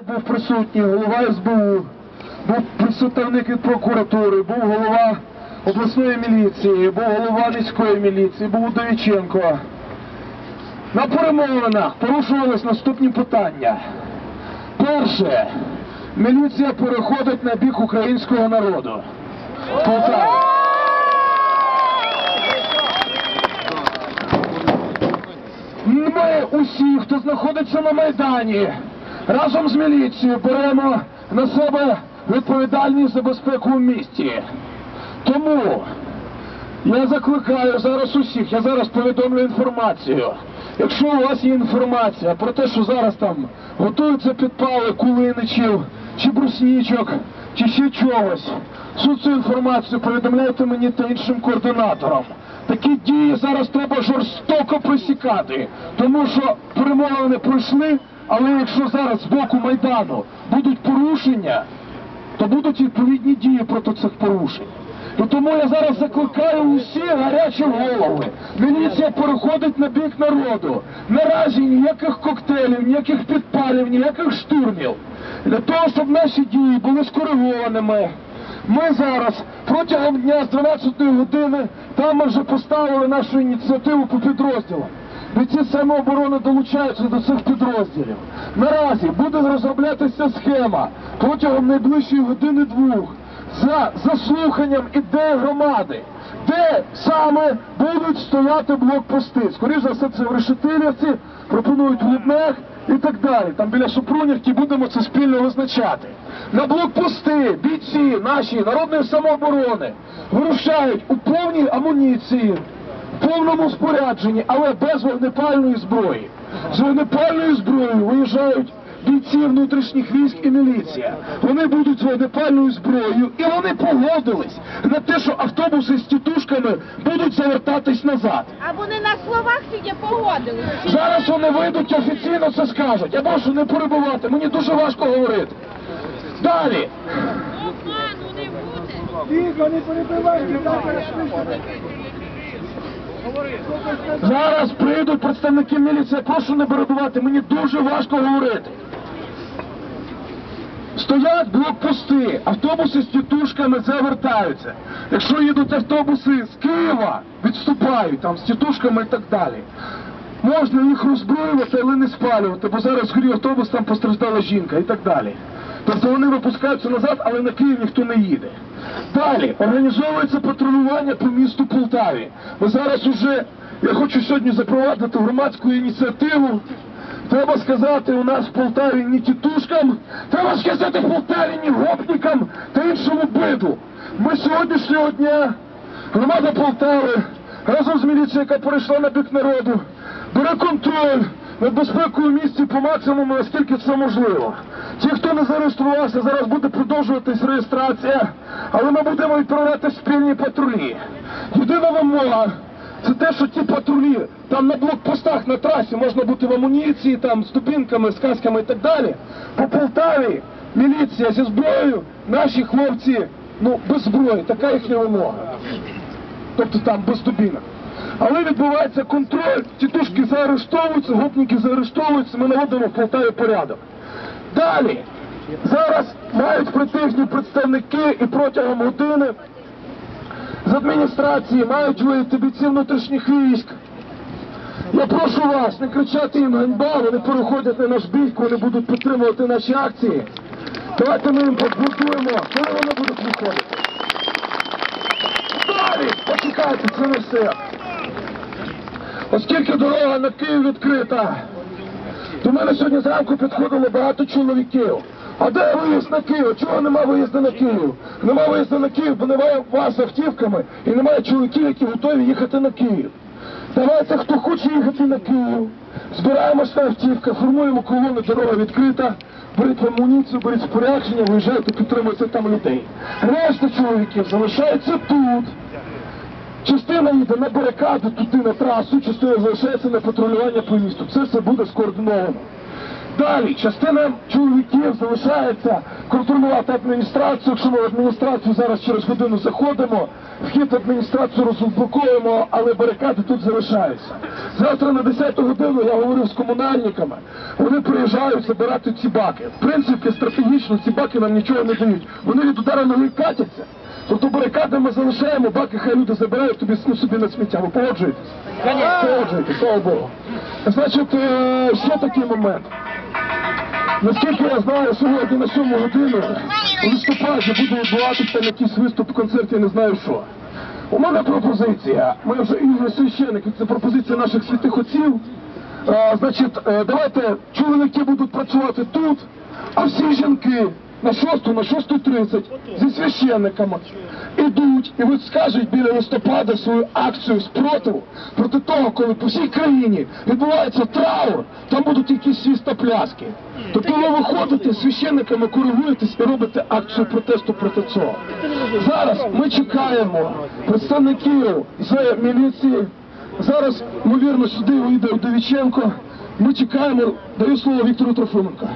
Був присутній голова СБУ, був представник від прокуратури, був голова обласної міліції, був голова міської міліції, був Удовіченко. На перемовинах порушувались наступні питання. Перше, міліція переходить на бік українського народу. Полтава. Ми усі, хто знаходиться на Майдані, разом з міліцією беремо на себе відповідальність за безпеку в місті. Тому я закликаю зараз усіх, я зараз повідомлю інформацію. Якщо у вас є інформація про те, що зараз там готуються підпали кулиничів, чи бруснічок, чи ще чогось, всю цю інформацію повідомляйте мені та іншим координаторам. Такі дії зараз треба жорстоко пресікати, тому що перемовини пройшли, але якщо зараз з боку Майдану будуть порушення, то будуть відповідні дії проти цих порушень. І тому я зараз закликаю усі гарячі голови. Міліція переходить на бік народу. Наразі ніяких коктейлів, ніяких підпалів, ніяких штурмів. Для того, щоб наші дії були скоригованими. Ми зараз протягом дня з 12 години там вже поставили нашу ініціативу по підрозділам. Бійці самооборони долучаються до цих підрозділів. Наразі буде розроблятися схема протягом найближчої години-двох за заслуханням ідеї громади, де саме будуть стояти блокпости. Скоріше за все, це в Решетилівці, пропонують в Лубнах і так далі. Там біля Супрунівки будемо це спільно визначати. На блокпости бійці наші народної самооборони вирушають у повній амуніції, повному спорядженні, але без вогнепальної зброї. З вогнепальною зброєю виїжджають бійці внутрішніх військ і міліція. Вони будуть з вогнепальною зброєю, і вони погодились на те, що автобуси з тітушками будуть завертатись назад. А вони на словах тільки погодились. Зараз вони вийдуть офіційно це скажуть. Я прошу не перебувати, мені дуже важко говорити. Далі. Обману не буде. Тихо, не перебивайте, Зараз прийдуть представники міліції, прошу не перебувати, мені дуже важко говорити. Стоять блокпости, автобуси з тітушками завертаються. Якщо їдуть автобуси з Києва, відступають там з тітушками і так далі. Можна їх роззброювати, але не спалювати, бо зараз згорів автобус, там постраждала жінка і так далі. Тобто вони випускаються назад, але на Київ ніхто не їде. Далі організовується патрулювання по місту Полтаві. Ми зараз уже, я хочу сьогодні запровадити громадську ініціативу. Треба сказати у нас в Полтаві не тітушкам, треба сказати в Полтаві не гопникам та іншому биду. Ми сьогоднішнього дня, громада Полтави, разом з міліцією, яка перейшла на бік народу, бере контроль над безпекою в місті по максимуму, наскільки це можливо. Ті, хто не зареєструвався, зараз буде продовжуватись реєстрація, але ми будемо відправляти спільні патрулі. Єдина вимога це те, що ті патрулі там на блокпостах на трасі можна бути в амуніції, там з дубінками, з касками і так далі. По Полтаві міліція зі зброєю, наші хлопці, ну без зброї, така їхня вимога. Тобто там без дубінок. Але відбувається контроль, тітушки заарештовуються, гопники заарештовуються, ми наводимо в Полтаві порядок. Далі, зараз мають прийти їхні представники і протягом години з адміністрації мають виїти бійці внутрішніх військ. Я прошу вас не кричати їм ганьба, вони переходять на наш бік, вони будуть підтримувати наші акції. Давайте ми їм побудуємо, коли вони будуть виходити. Далі, почекайте, це не все. Оскільки дорога на Київ відкрита, до мене сьогодні зранку підходило багато чоловіків. А де виїзд на Київ? Чого нема виїзду на Київ? Нема виїзду на Київ, бо немає вас автівками і немає чоловіків, які готові їхати на Київ. Давайте, хто хоче їхати на Київ, збираємося на автівка, формуємо колону, дорога відкрита, беріть амуніцію, беріть спорядження, виїжджайте, підтримуйте там людей. Решта чоловіків залишається тут. Частина їде на барикаду туди на трасу, частина залишається на патрулювання по місту. Це все буде скоординовано. Далі, частина чоловіків залишається контролювати адміністрацію. Якщо ми в адміністрацію зараз через годину заходимо, вхід в адміністрацію розблокуємо, але барикади тут залишаються. Завтра на 10 годину я говорив з комунальниками. Вони приїжджають забирати ці баки. В принципі, стратегічно ці баки нам нічого не дають. Вони від удара ноги катяться. Тобто барикади ми залишаємо, баки хай люди забирають тобі ну, собі на сміття. Ви погоджуєтесь? Погоджуєтесь, слава Богу. Значить, е, ще такий момент. Наскільки я знаю, сьогодні на 7 годину у листопаді буде відбуватися там якийсь виступ, концерт, я не знаю що. У мене пропозиція. Ми вже і священники, це пропозиція наших святих отців. Е, значить, е, давайте чоловіки будуть працювати тут, а всі жінки на 6, на 6.30 зі священниками ідуть і от скажуть біля листопада свою акцію спротиву проти того, коли по всій країні відбувається траур, там будуть якісь свістопляски. Тобто ви виходите з священниками, коригуєтесь і робите акцію протесту проти цього. Зараз ми чекаємо представників з міліції. Зараз, ймовірно, сюди вийде Вдовіченко. Ми чекаємо, даю слово Віктору Трофименко.